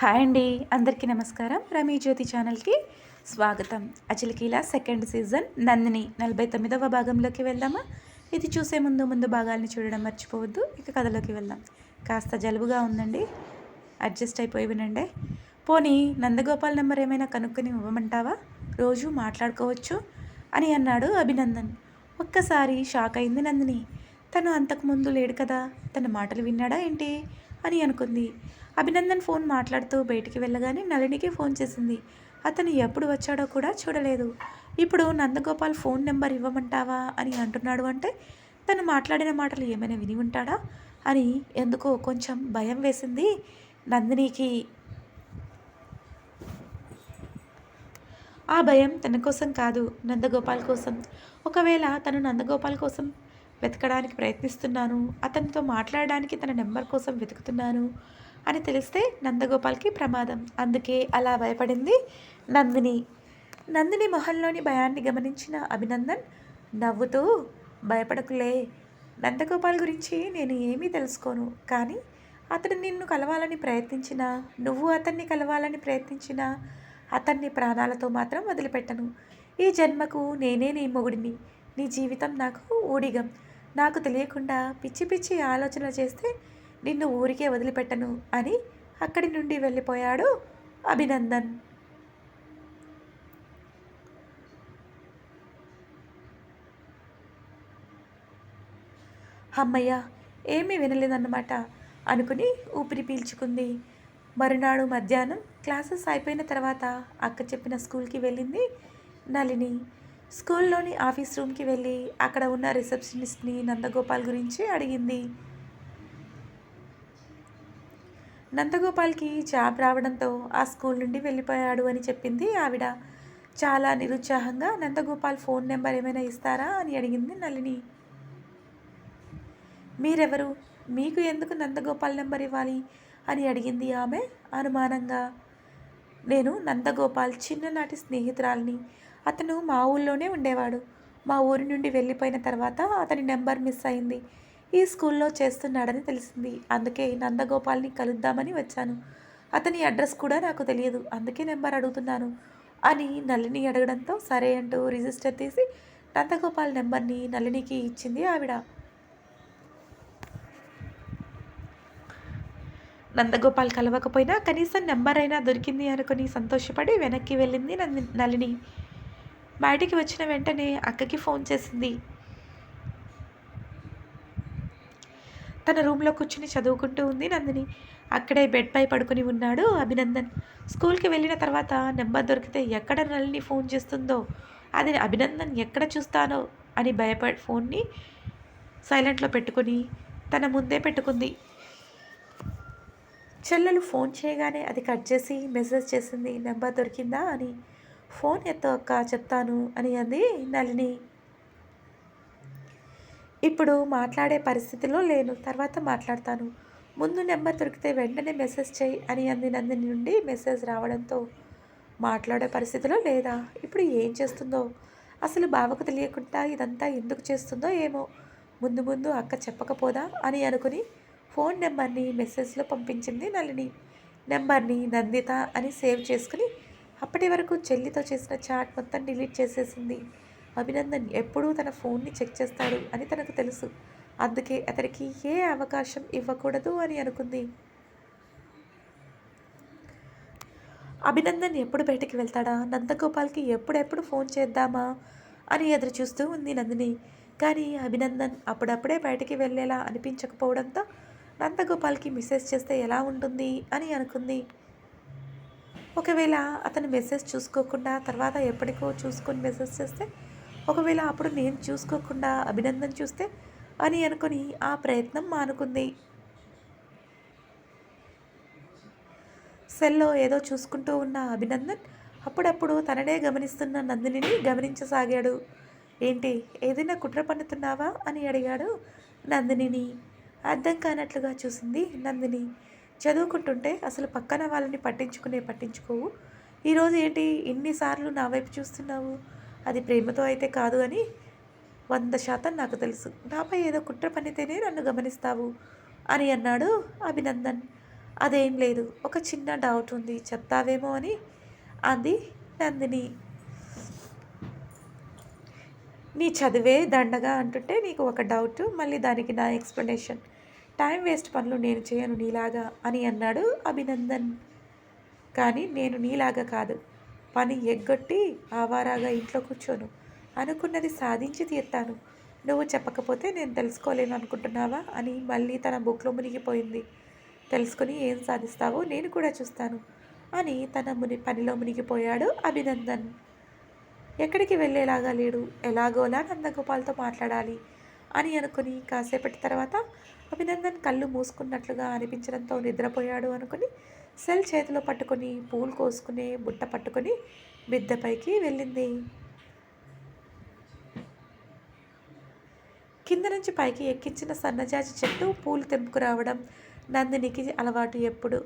Hi అండి. అందరికీ నమస్కారం. రమీ జ్యోతి ఛానల్కి స్వాగతం. అచలికీల సెకండ్ సీజన్ నందిని నలభై తొమ్మిదవ భాగంలోకి వెళ్దామా? ఇది చూసే ముందు ముందు భాగాల్ని చూడడం మర్చిపోవద్దు. ఇక కథలోకి వెళ్దాం. కాస్త జలుబుగా ఉందండి. అడ్జస్ట్ అయిపోయి వినండి. పోనీ నందగోపాల్ నెంబర్ ఏమైనా కనుక్కొని ఇవ్వమంటావా? రోజు మాట్లాడుకోవచ్చు అని అన్నాడు అభినందన్. ఒక్కసారి షాక్ అయింది నందిని. తను అంతకుముందు లేడు కదా. తన మాటలు విన్నాడా ఏంటి? అని అనుకుంది. అభినందన్ ఫోన్ మాట్లాడుతూ బయటికి వెళ్ళగానే నళినికి ఫోన్ చేసింది. అతను ఎప్పుడు వచ్చాడో కూడా చూడలేదు. ఇప్పుడు నందగోపాల్ ఫోన్ నెంబర్ ఇవ్వమంటావా? అని అంటున్నాడు అంటే తను మాట్లాడిన మాటలు ఏమైనా విని ఉంటాడా? అని ఎందుకో కొంచెం భయం వేసింది నందినికి. ఆ భయం తన కోసం కాదు నందగోపాల్ కోసం. ఒకవేళ తను నందగోపాల్ కోసం వెతకడానికి ప్రయత్నిస్తున్నాను. అతనితో మాట్లాడడానికి తన నెంబర్ కోసం వెతుకుతున్నాను అని తెలిస్తే నందగోపాల్కి ప్రమాదం. అందుకే అలా భయపడింది నందిని. నందిని మొహంలోని భయాన్ని గమనించిన అభినందన్ నవ్వుతూ భయపడకులే నందగోపాల్ గురించి నేను ఏమీ తెలుసుకోను. కానీ అతడు నిన్ను కలవాలని ప్రయత్నించినా నువ్వు అతన్ని కలవాలని ప్రయత్నించినా అతన్ని ప్రాణాలతో మాత్రం వదిలిపెట్టను. ఈ జన్మకు నేనే నీ మొగుడిని. నీ జీవితం నాకు ఊడిగం. నాకు తెలియకుండా పిచ్చి పిచ్చి ఆలోచన చేస్తే నిన్ను ఊరికే వదిలిపెట్టను అని అక్కడి నుండి వెళ్ళిపోయాడు అభినందన్. అమ్మయ్య ఏమీ వినలేదన్నమాట అనుకుని ఊపిరి పీల్చుకుంది. మరునాడు మధ్యాహ్నం క్లాసెస్ అయిపోయిన తర్వాత అక్క చెప్పిన స్కూల్కి వెళ్ళింది నలిని స్కూల్లోని ఆఫీస్ రూమ్కి వెళ్ళి అక్కడ ఉన్న రిసెప్షనిస్ట్ని నందగోపాల్ గురించి అడిగింది. నందగోపాల్కి జాబ్ రావడంతో ఆ స్కూల్ నుండి వెళ్ళిపోయాడు అని చెప్పింది ఆవిడ. చాలా నిరుత్సాహంగా నందగోపాల్ ఫోన్ నెంబర్ ఏమైనా ఇస్తారా? అని అడిగింది నళిని. మీరెవరు? మీకు ఎందుకు నందగోపాల్ నెంబర్ ఇవ్వాలి? అని అడిగింది ఆమె అనుమానంగా. నేను నందగోపాల్ చిన్ననాటి స్నేహితురాల్ని. అతను మా ఊళ్ళోనే ఉండేవాడు. మా ఊరి నుండి వెళ్ళిపోయిన తర్వాత అతని నెంబర్ మిస్ అయింది. ఈ స్కూల్లో చేస్తున్నాడని తెలిసింది. అందుకే నందగోపాల్ని కలుద్దామని వచ్చాను. అతని అడ్రస్ కూడా నాకు తెలియదు. అందుకే నెంబర్ అడుగుతున్నాను అని నళిని అడగడంతో సరే అంటూ రిజిస్టర్ తీసి నందగోపాల్ నెంబర్ని నళినికి ఇచ్చింది ఆవిడ. నందగోపాల్ కలవకపోయినా కనీసం నెంబర్ అయినా దొరికింది అనుకుని సంతోషపడి వెనక్కి వెళ్ళింది నళిని. బయటికి వచ్చిన వెంటనే అక్కకి ఫోన్ చేసింది. తన రూమ్లో కూర్చుని చదువుకుంటూ ఉంది నందిని. అక్కడే బెడ్పై పడుకుని ఉన్నాడు అభినందన్. స్కూల్కి వెళ్ళిన తర్వాత నెంబర్ దొరికితే ఎక్కడ నల్లిని ఫోన్ చేస్తుందో అది అభినందన్ ఎక్కడ చూస్తానో అని భయపడి ఫోన్ని సైలెంట్లో పెట్టుకుని తన ముందే పెట్టుకుంది. చెల్లెలు ఫోన్ చేయగానే అది కట్ చేసి మెసేజ్ చేసింది. నెంబర్ దొరికిందా అని ఫోన్ ఎత్తు అక్క చెప్తాను అని అంది నళిని. ఇప్పుడు మాట్లాడే పరిస్థితిలో లేను తర్వాత మాట్లాడతాను. ముందు నెంబర్ దొరికితే వెంటనే మెసేజ్ చేయి అని అంది నందిని నుండి మెసేజ్ రావడంతో. మాట్లాడే పరిస్థితిలో లేదా? ఇప్పుడు ఏం చేస్తుందో? అసలు బావకు తెలియకుండా ఇదంతా ఎందుకు చేస్తుందో ఏమో? ముందు ముందు అక్క చెప్పకపోదా? అని అనుకుని ఫోన్ నెంబర్ని మెసేజ్లో పంపించింది నళిని. నెంబర్ని నందిత అని సేవ్ చేసుకుని అప్పటి వరకు చెల్లితో చేసిన చాట్ మొత్తం డిలీట్ చేసేసింది. అభినందన్ ఎప్పుడూ తన ఫోన్ని చెక్ చేస్తాడు అని తనకు తెలుసు. అందుకే అతనికి ఏ అవకాశం ఇవ్వకూడదు అని అనుకుంది. అభినందన్ ఎప్పుడు బయటికి వెళ్తాడా? నందగోపాల్కి ఎప్పుడెప్పుడు ఫోన్ చేద్దామా? అని ఎదురు చూస్తూ ఉంది నందిని. కానీ అభినందన్ అప్పుడప్పుడే బయటికి వెళ్ళేలా అనిపించకపోవడంతో నందగోపాల్కి మెసేజ్ చేస్తే ఎలా ఉంటుంది అని అనుకుంది. ఒకవేళ అతను మెసేజ్ చూసుకోకుండా తర్వాత ఎప్పటికో చూసుకొని మెసేజ్ చేస్తే ఒకవేళ అప్పుడు నేను చూసుకోకుండా అభినందన చూస్తే అని అనుకుని ఆ ప్రయత్నం మానుకుంది. సెల్లో ఏదో చూసుకుంటూ ఉన్న అభినందన్ అప్పుడప్పుడు తననే గమనిస్తున్న నందినిని గమనించసాగాడు. ఏంటి ఏదైనా కుట్ర పన్నుతున్నావా? అని అడిగాడు నందినిని. అర్థం కానట్లుగా చూసింది నందిని. చదువుకుంటుంటే అసలు పక్కన వాళ్ళని పట్టించుకునే పట్టించుకోవు. ఈరోజు ఏంటి ఇన్నిసార్లు నా వైపు చూస్తున్నావు? అది ప్రేమతో అయితే కాదు అని వంద శాతం నాకు తెలుసు. నాపై ఏదో కుట్ర పనితేనే నన్ను గమనిస్తావు అని అన్నాడు అభినందన్. అదేం లేదు ఒక చిన్న డౌట్ ఉంది చెప్తావేమో అని అంది నందిని. నీ చదివే దండగా అంటుంటే నీకు ఒక డౌట్ మళ్ళీ దానికి నా ఎక్స్ప్లెనేషన్ టైం వేస్ట్ పనులు నేను చేయను నీలాగా అని అన్నాడు అభినందన్. కానీ నేను నీలాగా కాదు. పని ఎగ్గొట్టి ఆవారాగా ఇంట్లో కూర్చోను. అనుకున్నది సాధించి తీర్తాను. నువ్వు చెప్పకపోతే నేను తెలుసుకోలేను అనుకుంటున్నావా అని మళ్ళీ తన బుక్లో మునిగిపోయింది. తెలుసుకుని ఏం సాధిస్తావో నేను కూడా చూస్తాను అని తన ముని పనిలో మునిగిపోయాడు అభినందన్. ఎక్కడికి వెళ్ళేలాగా లేడు. ఎలాగోలా నందగోపాల్తో మాట్లాడాలి అని అనుకుని కాసేపటి తర్వాత అభినందన్ కళ్ళు మూసుకున్నట్లుగా అనిపించడంతో నిద్రపోయాడు అనుకుని సెల్ చేతిలో పట్టుకొని పూలు కోసుకునే బుట్ట పట్టుకొని మిద్దెపైకి వెళ్ళింది. కింద నుంచి పైకి ఎక్కించిన సన్నజాజి చెట్టు పూలు తెంపుకురావడం నందినికి అలవాటు ఎప్పుడు.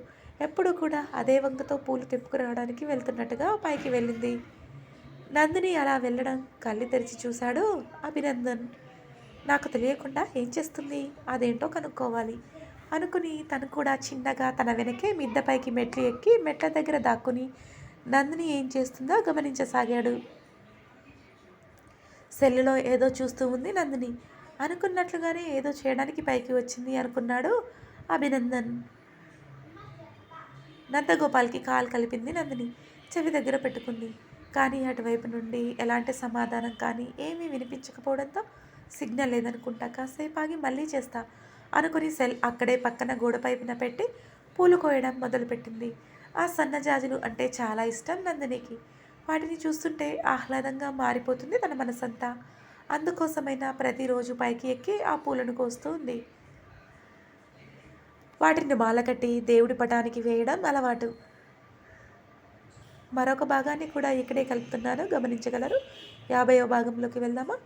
ఎప్పుడు కూడా అదే వంకతో పూలు తెంపుకురావడానికి వెళ్తున్నట్టుగా పైకి వెళ్ళింది. నందిని అలా వెళ్ళడం కళ్ళు తెరిచి చూశాడు అభినందన్. నాకు తెలియకుండా ఏం చేస్తుంది? అదేంటో కనుక్కోవాలి. అనుకుని తను కూడా చిన్నగా తన వెనకే మిద్దపైకి మెట్లు ఎక్కి మెట్ల దగ్గర దాక్కుని నందిని ఏం చేస్తుందో గమనించసాగాడు. సెల్లులో ఏదో చూస్తూ ఉంది నందిని. అనుకున్నట్లుగానే ఏదో చేయడానికి పైకి వచ్చింది అనుకున్నాడు అభినందన్. నందగోపాల్కి కాల్ కలిపింది నందిని. చెవి దగ్గర పెట్టుకుంది. కానీ అటువైపు నుండి ఎలాంటి సమాధానం కానీ ఏమీ వినిపించకపోవడంతో సిగ్నల్ లేదనుకుంటా కాసేపు ఆగి మళ్ళీ చేస్తా అనుకుని సెల్ అక్కడే పక్కన గోడ పైపున పెట్టి పూలు కోయడం మొదలుపెట్టింది. ఆ సన్నజాజులు అంటే చాలా ఇష్టం నందినికి. వాటిని చూస్తుంటే ఆహ్లాదంగా మారిపోతుంది తన మనసంతా. అందుకోసమైనా ప్రతిరోజు పైకి ఎక్కి ఆ పూలను కోస్తూ ఉంది. వాటిని మాలకట్టి దేవుడి పటానికి వేయడం అలవాటు. మరొక భాగాన్ని కూడా ఇక్కడే కలుపుతున్నాను. గమనించగలరు? యాభైవ భాగంలోకి వెళ్దామా?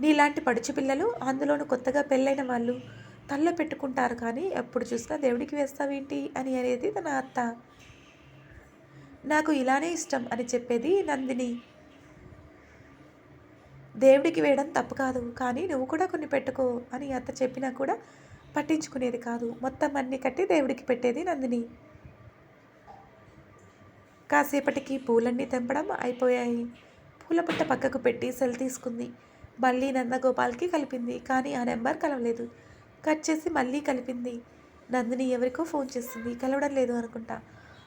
నీలాంటి పడుచు పిల్లలు అందులోనూ కొత్తగా పెళ్ళైన వాళ్ళు తల్ల పెట్టుకుంటారు కానీ ఎప్పుడు చూసినా దేవుడికి వేస్తావేంటి అని అనేది తన అత్త. నాకు ఇలానే ఇష్టం అని చెప్పేది నందిని. దేవుడికి వేయడం తప్పు కాదు కానీ నువ్వు కూడా కొన్ని పెట్టుకో అని అత్త చెప్పినా కూడా పట్టించుకునేది కాదు. మొత్తం అన్ని కట్టి దేవుడికి పెట్టేది నందిని. కాసేపటికి పూలన్నీ తెంపడం అయిపోయాయి. పూల పుట్ట పక్కకు పెట్టి సెల్ తీసుకుంది. మళ్ళీ నందగోపాల్కి కలిపింది. కానీ ఆ నెంబర్ కలవలేదు. కట్ చేసి మళ్ళీ కలిపింది. నందిని ఎవరికో ఫోన్ చేస్తుంది. కలవడం లేదు అనుకుంటా.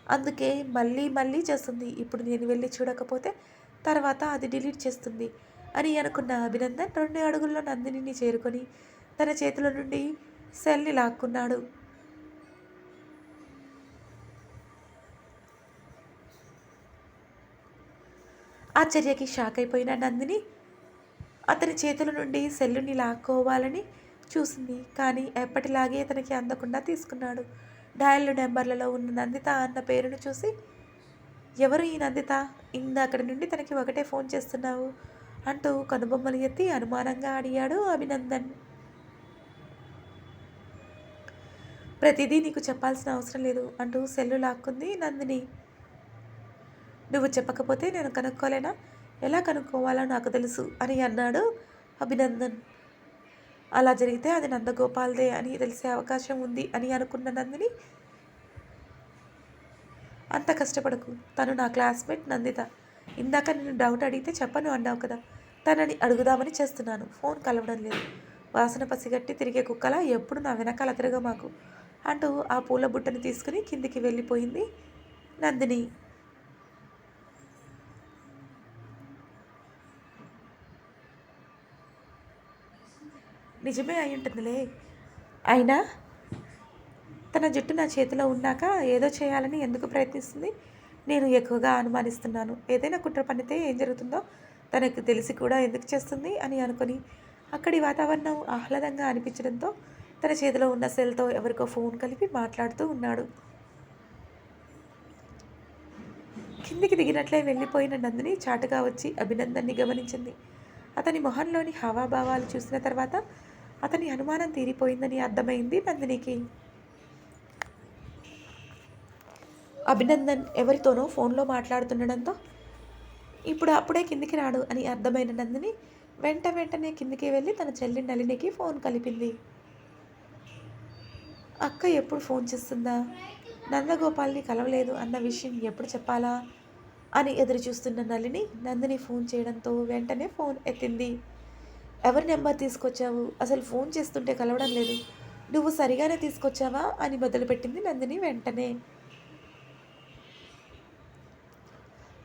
అందుకే మళ్ళీ మళ్ళీ చేస్తుంది. ఇప్పుడు నేను వెళ్ళి చూడకపోతే తర్వాత అది డిలీట్ చేస్తుంది అని అనుకున్న అభినందన్ రెండు అడుగుల్లో నందినిని చేరుకొని తన చేతుల నుండి సెల్ని లాక్కున్నాడు. ఆశ్చర్యకి షాక్ అయిపోయిన నందిని అతని చేతుల నుండి సెల్లుని లాక్కోవాలని చూసింది. కానీ ఎప్పటిలాగే తనకి అందకుండా తీసుకున్నాడు. డయల్ నెంబర్లలో ఉన్న నందిత అన్న పేరును చూసి ఎవరు ఈ నందిత? ఇందక్కడి నుండి తనకి ఒకటే ఫోన్ చేస్తున్నావు అంటూ కనుబొమ్మలు ఎత్తి అనుమానంగా అడిగాడు అభినందన్. ప్రతిదీ నీకు చెప్పాల్సిన అవసరం లేదు అంటూ సెల్లు లాక్కుంది నందిని. నువ్వు చెప్పకపోతే నేను కనుక్కోలేనా? ఎలా కనుక్కోవాలో నాకు తెలుసు అని అన్నాడు అభినందన్. అలా జరిగితే అది నందగోపాల్దే అని తెలిసే అవకాశం ఉంది అని అనుకున్న నందిని అంత కష్టపడకు. తను నా క్లాస్మేట్ నందిత. ఇందాక నేను డౌట్ అడిగితే చెప్పను అన్నావు కదా. తనని అడుగుదామని చేస్తున్నాను. ఫోన్ కలవడం లేదు. వాసన పసిగట్టి తిరిగే కుక్కల ఎప్పుడు నా వెనకాల తిరగ మాకు అంటూ ఆ పూల బుట్టని తీసుకుని కిందికి వెళ్ళిపోయింది నందిని. నిజమే అయి ఉంటుందిలే. అయినా తన జుట్టు నా చేతిలో ఉన్నాక ఏదో చేయాలని ఎందుకు ప్రయత్నిస్తుంది? నేను ఎక్కువగా అనుమానిస్తున్నాను. ఏదైనా కుట్ర పనితే ఏం జరుగుతుందో తనకు తెలిసి కూడా ఎందుకు చేస్తుంది అని అనుకుని అక్కడి వాతావరణం ఆహ్లాదంగా అనిపించడంతో తన చేతిలో ఉన్న సెల్తో ఎవరికో ఫోన్ కలిపి మాట్లాడుతూ ఉన్నాడు. కిందికి దిగినట్లే వెళ్ళిపోయిన నందిని చాటుగా వచ్చి అభినందన్ని గమనించింది. అతని మొహంలోని హావాభావాలు చూసిన తర్వాత అతని అనుమానం తీరిపోయిందని అర్థమైంది నందినికి. అభినందన్ ఎవరితోనో ఫోన్లో మాట్లాడుతుండడంతో ఇప్పుడు అప్పుడే కిందికి రాడు అని అర్థమైన నందిని వెంట వెంటనే కిందికి వెళ్ళి తన చెల్లి నలినికి ఫోన్ కలిపింది. అక్క ఎప్పుడు ఫోన్ చేస్తుందా? నందగోపాల్ని కలవలేదు అన్న విషయం ఎప్పుడు చెప్పాలా? అని ఎదురు చూస్తున్న నలిని నందిని ఫోన్ చేయడంతో వెంటనే ఫోన్ ఎత్తింది. ఎవరి నెంబర్ తీసుకొచ్చావు? అసలు ఫోన్ చేస్తుంటే కలవడం లేదు. నువ్వు సరిగానే తీసుకొచ్చావా? అని మొదలుపెట్టింది నందిని వెంటనే.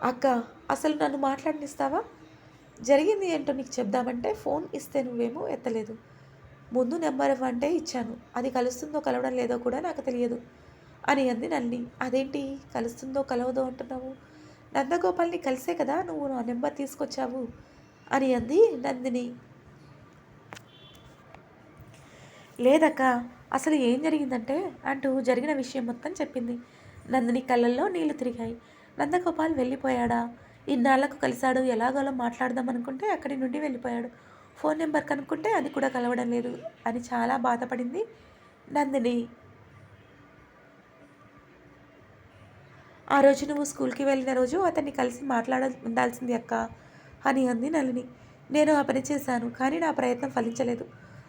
అక్క అసలు నన్ను మాట్లాడినిస్తావా? జరిగింది ఏంటో నీకు చెప్దామంటే ఫోన్ ఇస్తే నువ్వేమో ఎత్తలేదు. ముందు నెంబర్ ఇవ్వంటే ఇచ్చాను. అది కలుస్తుందో కలవడం లేదో కూడా నాకు తెలియదు. అని అంది నల్లి అదేంటి? కలుస్తుందో కలవదో అంటున్నావు? నందగోపాల్ని కలిసే కదా నువ్వు నా నెంబర్ తీసుకొచ్చావు? అని అంది నందిని. లేదక్క అసలు ఏం జరిగిందంటే అంటూ జరిగిన విషయం మొత్తం చెప్పింది. నందిని కళ్ళల్లో నీళ్ళు తిరిగాయి. నందగోపాల్ వెళ్ళిపోయాడా? ఇన్నాళ్ళకు కలిశాడు ఎలాగోలా మాట్లాడదాం అనుకుంటే అక్కడి నుండి వెళ్ళిపోయాడు. ఫోన్ నెంబర్ కనుక్కుంటే అది కూడా కలవడం లేదు అని చాలా బాధపడింది నందిని. ఆ రోజు నువ్వు స్కూల్కి వెళ్ళిన రోజు అతన్ని కలిసి మాట్లాడ ఉండాల్సింది అక్క అని అంది నలిని నేను ఆ పని చేశాను కానీ నా ప్రయత్నం ఫలించలేదు.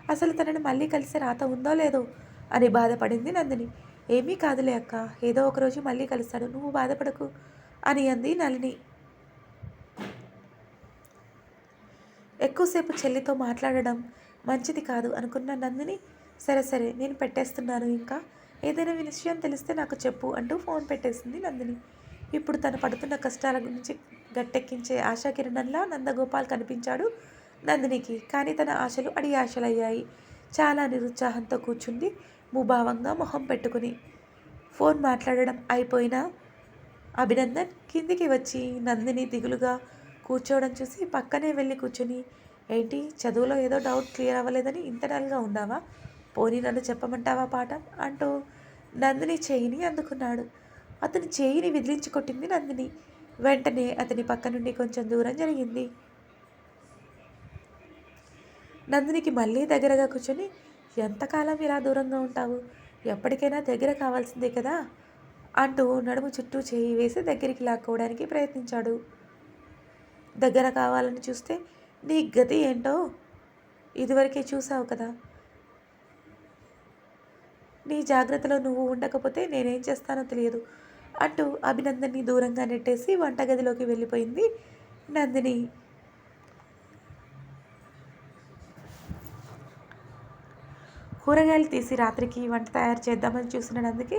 అసలు తనని మళ్ళీ కలిసే రాత ఉందో లేదో అని బాధపడింది నందిని. ఏమీ కాదులే అక్క ఏదో ఒక రోజు మళ్ళీ కలుస్తాడు నువ్వు బాధపడకు అని అంది నలిని ఎక్కువసేపు చెల్లితో మాట్లాడడం మంచిది కాదు అనుకున్న నందిని సరే సరే నేను పెట్టేస్తున్నాను ఇంకా ఏదైనా విషయం తెలిస్తే నాకు చెప్పు అంటూ ఫోన్ పెట్టేసింది నందిని. ఇప్పుడు తను పడుతున్న కష్టాల గురించి గట్టెక్కించే ఆశాకిరణంలా నందగోపాల్ కనిపించాడు. నందినికి. కానీ తన ఆశలు అడి ఆశలయ్యాయి. చాలా నిరుత్సాహంతో కూర్చుంది. ముభావంగా మొహం పెట్టుకుని. ఫోన్ మాట్లాడడం అయిపోయినా అభినందన్ కిందికి వచ్చి నందిని దిగులుగా కూర్చోవడం చూసి పక్కనే వెళ్ళి కూర్చుని ఏంటి చదువులో ఏదో డౌట్ క్లియర్ అవ్వలేదని ఇంటర్నల్గా ఉన్నావా పోనీ నన్ను చెప్పమంటావా పాఠం? అంటూ నందిని చేయిని అందుకున్నాడు. అతని చేయిని విదిలించి కొట్టింది నందిని. వెంటనే అతని పక్క నుండి కొంచెం దూరం జరిగింది. నందినికి మళ్ళీ దగ్గరగా కూర్చొని ఎంతకాలం ఇలా దూరంగా ఉంటావు? ఎప్పటికైనా దగ్గర కావాల్సిందే కదా అంటూ నడుము చుట్టూ చేయి వేసి దగ్గరికి లాక్కోవడానికి ప్రయత్నించాడు. దగ్గర కావాలని చూస్తే నీ గతి ఏంటో ఇదివరకే చూసావు కదా. నీ జాగ్రత్తలో నువ్వు ఉండకపోతే నేనేం చేస్తానో తెలియదు అంటూ అభినందన్ని దూరంగా నెట్టేసి వంటగదిలోకి వెళ్ళిపోయింది నందిని. కూరగాయలు తీసి రాత్రికి వంట తయారు చేద్దామని చూసినందుకే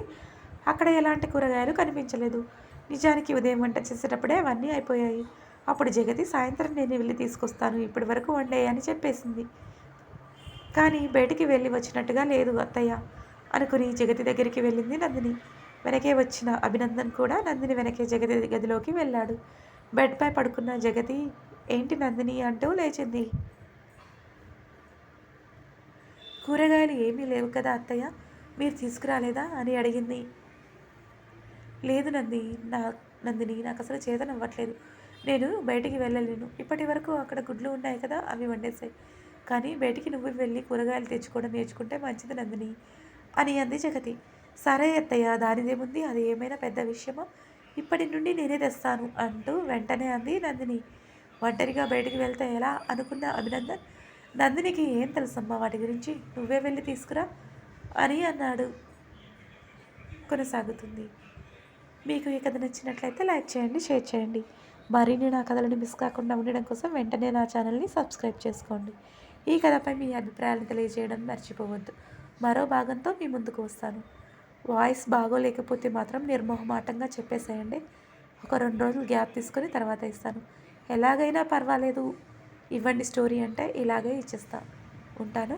అక్కడ ఎలాంటి కూరగాయలు కనిపించలేదు. నిజానికి ఉదయం వంట చేసేటప్పుడే అవన్నీ అయిపోయాయి. అప్పుడు జగతి సాయంత్రం నేను వెళ్ళి తీసుకొస్తాను ఇప్పటి వరకు వండే అని చెప్పేసింది. కానీ బయటికి వెళ్ళి వచ్చినట్టుగా లేదు అత్తయ్య అనుకుని జగతి దగ్గరికి వెళ్ళింది నందిని. వెనకే వచ్చిన అభినందన్ కూడా నందిని వెనకే జగతి గదిలోకి వెళ్ళాడు. బెడ్పై పడుకున్న జగతి ఏంటి నందిని? అంటూ లేచింది. కూరగాయలు ఏమీ లేవు కదా అత్తయ్య? మీరు తీసుకురాలేదా? అని అడిగింది. లేదు నంది నా నందిని నాకు అసలు చేతనవ్వట్లేదు నేను బయటికి వెళ్ళలేను. ఇప్పటి వరకు అక్కడ గుడ్లు ఉన్నాయి కదా అవి వండేసాయి కానీ బయటికి నువ్వు వెళ్ళి కూరగాయలు తెచ్చుకోవడం నేర్చుకుంటే మంచిది నందిని అని అంది జగతి. సరే అత్తయ్య దానిదేముంది అది ఏమైనా పెద్ద విషయమా? ఇప్పటి నుండి నేనే తెస్తాను అంటూ వెంటనే అంది నందిని. ఒంటరిగా బయటికి వెళ్తే ఎలా? అనుకున్న అభినందన్ నందినికి ఏం తెలుసమ్మా వాటి గురించి? నువ్వే వెళ్ళి తీసుకురా అని అన్నాడు. కొనసాగుతుంది. మీకు ఈ కథ నచ్చినట్లయితే లైక్ చేయండి షేర్ చేయండి. మరిన్ని నా కథలను మిస్ కాకుండా ఉండడం కోసం వెంటనే నా ఛానల్ని సబ్స్క్రైబ్ చేసుకోండి. ఈ కథపై మీ అభిప్రాయాలను తెలియజేయడం మర్చిపోవద్దు. మరో భాగంతో మీ ముందుకు వస్తాను. వాయిస్ బాగోలేకపోతే మాత్రం నిర్మోహమాటంగా చెప్పేసేయండి. ఒక రెండు రోజులు గ్యాప్ తీసుకొని తర్వాత ఇస్తాను. ఎలాగైనా పర్వాలేదు. ఇవ్వండి స్టోరీ అంటే ఇలాగే ఇచ్చేస్తా ఉంటాను.